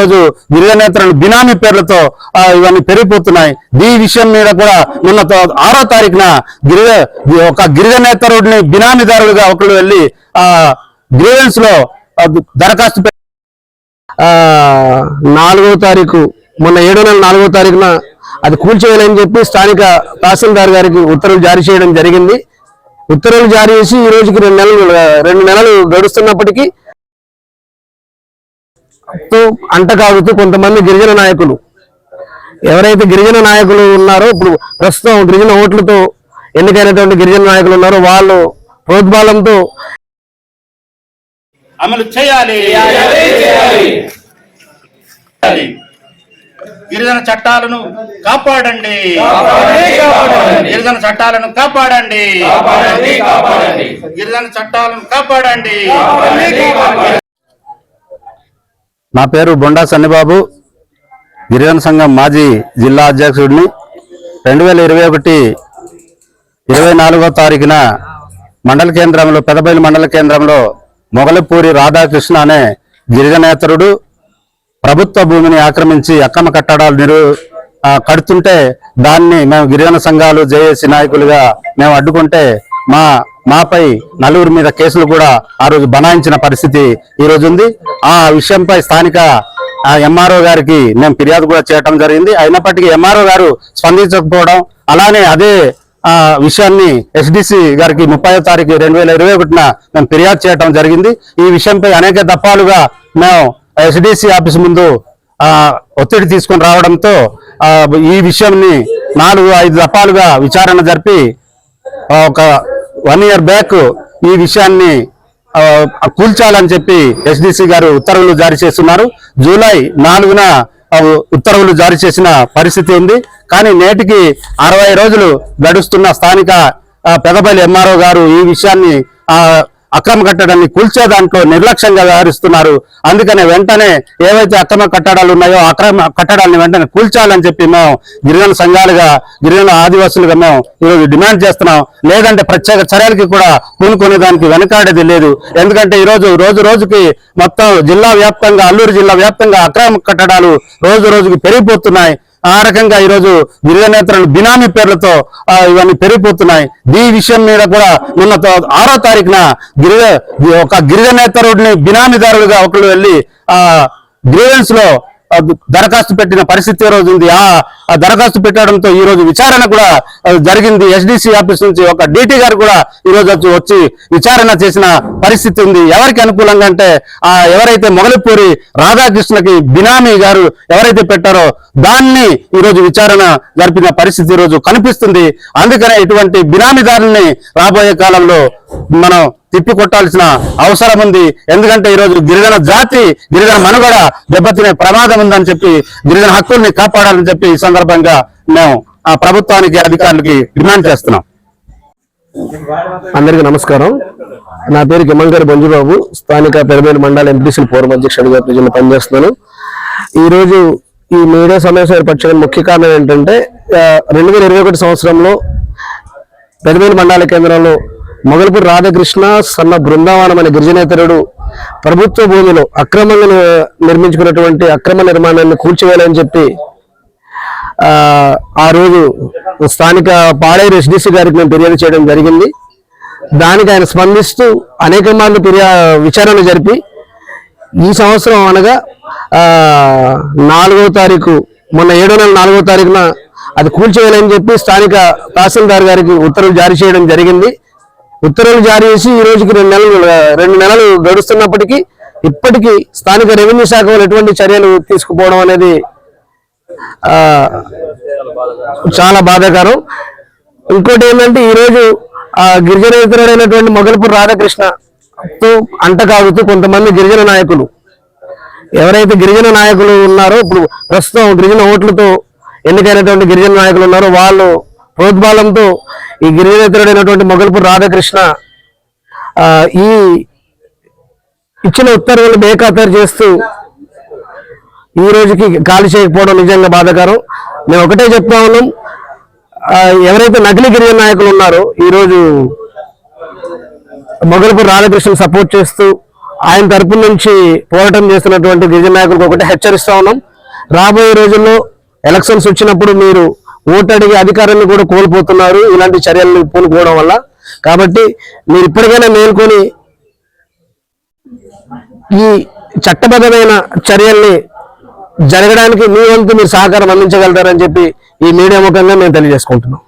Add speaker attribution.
Speaker 1: రోజు గిరిజనేతలను బినామీ పేర్లతో ఇవన్నీ పెరిగిపోతున్నాయి. ఈ విషయం మీద కూడా నిన్న ఆరో తారీఖున గిరిజ ఒక గిరిజనేతరుడిని బినామీదారుడిగా ఒకళ్ళు వెళ్ళి ఆ గ్రీవెన్స్లో దరఖాస్తు
Speaker 2: నాలుగో తారీఖు మొన్న ఏడో నెల నాలుగో తారీఖున అది కూల్చేయాలని చెప్పి స్థానిక తహసీల్దార్ గారికి ఉత్తర్వులు జారీ చేయడం జరిగింది. ఉత్తర్వులు జారీ చేసి ఈ రోజుకి రెండు నెలలు రెండు నెలలు గడుస్తున్నప్పటికీ తో అంటకాగుతూ కొంతమంది గిరిజన నాయకులు. ఎవరైతే గిరిజన నాయకులు ఉన్నారో ఇప్పుడు ప్రస్తుతం గిరిజన ఓట్లతో ఎన్నికైనటువంటి గిరిజన నాయకులు ఉన్నారో వాళ్ళు ప్రోద్బలంతో
Speaker 1: అమలు చేయాలి. చేయాలి. గిరిజన చట్టాలను కాపాడండి. గిరిజన చట్టాలను కాపాడండి. గిరిజన చట్టాలను కాపాడండి. నా పేరు బొండా సన్నిబాబు. గిరిజన సంఘం మాజీ జిల్లా అధ్యక్షుడిని. రెండు వేల ఇరవై ఒకటి ఇరవై నాలుగో తారీఖున మండల కేంద్రంలో పెదబైలు మండల కేంద్రంలో మొగలపూరి రాధాకృష్ణ అనే గిరిజనేతరుడు ప్రభుత్వ భూమిని ఆక్రమించి అక్రమ కట్టడాలు నిరు కడుతుంటే దాన్ని మేము గిరిజన సంఘాలు జేఏసీ నాయకులుగా మేము అడ్డుకుంటే మా మాపై నలుగురు మీద కేసులు కూడా ఆ రోజు బనాయించిన పరిస్థితి ఈ రోజు ఉంది. ఆ విషయంపై స్థానిక ఆ ఎంఆర్ఓ గారికి మేము ఫిర్యాదు కూడా చేయడం జరిగింది. అయినప్పటికీ ఎంఆర్ఓ గారు స్పందించకపోవడం అలానే అదే ఆ విషయాన్ని ఎస్డిసి గారికి ముప్పై తారీఖు రెండు వేల ఇరవై ఒకటిన మేము ఫిర్యాదు చేయడం జరిగింది. ఈ విషయంపై అనేక దఫాలుగా మేము ఎస్డిసి ఆఫీస్ ముందు ఆ ఒత్తిడి తీసుకొని రావడంతో ఈ విషయాన్ని నాలుగు ఐదు దఫాలుగా విచారణ జరిపి ఒక వన్ ఇయర్ బ్యాక్ ఈ విషయాన్ని కూల్చాలని చెప్పి ఎస్డిసి గారు ఉత్తర్వులు జారీ చేస్తున్నారు. జూలై నాలుగున ఉత్తర్వులు జారీ చేసిన పరిస్థితి ఉంది. కానీ నేటికి అరవై రోజులు గడుస్తున్న స్థానిక పెదపల్లి ఎంఆర్ఓ గారు ఈ విషయాన్ని ఆ అక్రమ కట్టడాన్ని కూల్చే దాంట్లో నిర్లక్ష్యంగా వ్యవహరిస్తున్నారు. అందుకనే వెంటనే ఏవైతే అక్రమ కట్టడాలు ఉన్నాయో అక్రమ కట్టడాలను వెంటనే కూల్చాలని చెప్పి మేము గిరిజన సంఘాలుగా గిరిజన ఆదివాసులుగా మేము ఈరోజు డిమాండ్ చేస్తున్నాం. లేదంటే ప్రత్యేక చర్యలకి కూడా పూనుకునే దానికి వెనకాడేది లేదు. ఎందుకంటే ఈరోజు రోజు రోజుకి మొత్తం జిల్లా వ్యాప్తంగా అల్లూరు జిల్లా వ్యాప్తంగా అక్రమ కట్టడాలు రోజు రోజుకి పెరిగిపోతున్నాయి. ఆ రకంగా ఈరోజు గిరిజనేతలను బినామీ పేర్లతో ఇవన్నీ పెరిగిపోతున్నాయి. ఈ విషయం మీద కూడా నిన్న ఆరో తారీఖున గిరిజ ఒక గిరిజనేతరుడిని బినామీదారులుగా ఒకళ్ళు వెళ్ళి ఆ గ్రీవెన్స్లో దరఖాస్తు పెట్టిన పరిస్థితి ఈ రోజు ఉంది? ఆ దరఖాస్తు పెట్టడంతో ఈ రోజు విచారణ కూడా జరిగింది. ఎస్డిసి ఆఫీస్ నుంచి ఒక డిటి గారు కూడా ఈ రోజు వచ్చి వచ్చి విచారణ చేసిన పరిస్థితి ఉంది. ఎవరికి అనుకూలంగా అంటే ఆ ఎవరైతే మొగలిపూరి రాధాకృష్ణకి బినామీ గారు ఎవరైతే పెట్టారో దాన్ని ఈ రోజు విచారణ జరిపిన పరిస్థితి ఈ రోజు కనిపిస్తుంది. అందుకనే ఇటువంటి బినామీదారుల్ని రాబోయే కాలంలో మనం తిప్పి కొట్టాల్సిన అవసరం ఉంది. ఎందుకంటే ఈరోజు గిరిజన జాతి గిరిజన మనుగడ దెబ్బతినే ప్రమాదం ఉందని చెప్పి గిరిజన హక్కుల్ని కాపాడాలని చెప్పి ఈ సందర్భంగా మేము ఆ ప్రభుత్వానికి అధికారులకి డిమాండ్ చేస్తున్నాం.
Speaker 2: అందరికీ నమస్కారం. నా పేరు గిమంగర్ మంజుబాబు స్థానిక పెరమేలు మండల ఎంపీసీ పూర్వ అధ్యక్షుడిగా ప్రజలు పనిచేస్తున్నాను. ఈ రోజు ఈ మీడియా సమావేశం ఏర్పరచడానికి ముఖ్య కారణం ఏంటంటే రెండు వేల ఇరవై ఒకటి సంవత్సరంలో పెరమేలు మండల కేంద్రంలో మొగల్పూర్ రాధాకృష్ణ సన్న బృందావనం అనే గిరిజనేతరుడు ప్రభుత్వ భూమిలో అక్రమంగా నిర్మించుకున్నటువంటి అక్రమ నిర్మాణాన్ని కూల్చివేయాలని చెప్పి ఆ, రోజు స్థానిక పాడేరు ఎస్డిసి గారికి మేము ఫిర్యాదు చేయడం జరిగింది. దానికి ఆయన స్పందిస్తూ అనేక మార్లు ఫిర్యా విచారణ జరిపి ఈ సంవత్సరం అనగా నాలుగో తారీఖు మొన్న ఏడో నెల నాలుగో తారీఖున అది కూల్చేయాలని చెప్పి స్థానిక తహసీల్దార్ గారికి ఉత్తర్వులు జారీ చేయడం జరిగింది. ఉత్తర్వులు జారీ చేసి ఈ రోజుకి రెండు నెలలు రెండు నెలలు గడుస్తున్నప్పటికీ ఇప్పటికీ స్థానిక రెవెన్యూ శాఖ వాళ్ళు ఎటువంటి చర్యలు తీసుకుపోవడం అనేది చాలా బాధాకరం. ఇంకోటి ఏంటంటే ఈరోజు గిరిజన గిరిజనేతరుడైనటువంటి మొగల్పూర్ రాధాకృష్ణతో అంటకాగుతూ కొంతమంది గిరిజన నాయకులు. ఎవరైతే గిరిజన నాయకులు ఉన్నారో ఇప్పుడు ప్రస్తుతం గిరిజన ఓట్లతో ఎన్నికైనటువంటి గిరిజన నాయకులు ఉన్నారో వాళ్ళు ప్రోద్బాలంతో ఈ గిరిజనేతరుడైనటువంటి మొగల్పూర్ రాధాకృష్ణ ఈ ఇచ్చిన ఉత్తర్వులు బేఖాతరు చేస్తూ ఈ రోజుకి ఖాళీ చేయకపోవడం నిజంగా బాధాకరం. మేము ఒకటే చెప్తా ఉన్నాం ఎవరైతే నకిలీ గిరిజన నాయకులు ఉన్నారో ఈరోజు మొగల్పూర్ రాధాకృష్ణ సపోర్ట్ చేస్తూ ఆయన తరపు నుంచి పోరాటం చేస్తున్నటువంటి గిరిజన నాయకులకు ఒకటి హెచ్చరిస్తా ఉన్నాం. రాబోయే రోజుల్లో ఎలక్షన్స్ వచ్చినప్పుడు మీరు ఓటు అడిగే అధికారాన్ని కూడా కోల్పోతున్నారు. ఇలాంటి చర్యలను పూనుకోవడం వల్ల. కాబట్టి మీరు ఇప్పటికైనా మేల్కొని ఈ చట్టబద్ధమైన చర్యల్ని జరగడానికి మీ వంతు మీరు సహకారం అందించగలుగుతారని చెప్పి ఈ మీడియా ముఖంగా మేము తెలియజేసుకుంటున్నాం.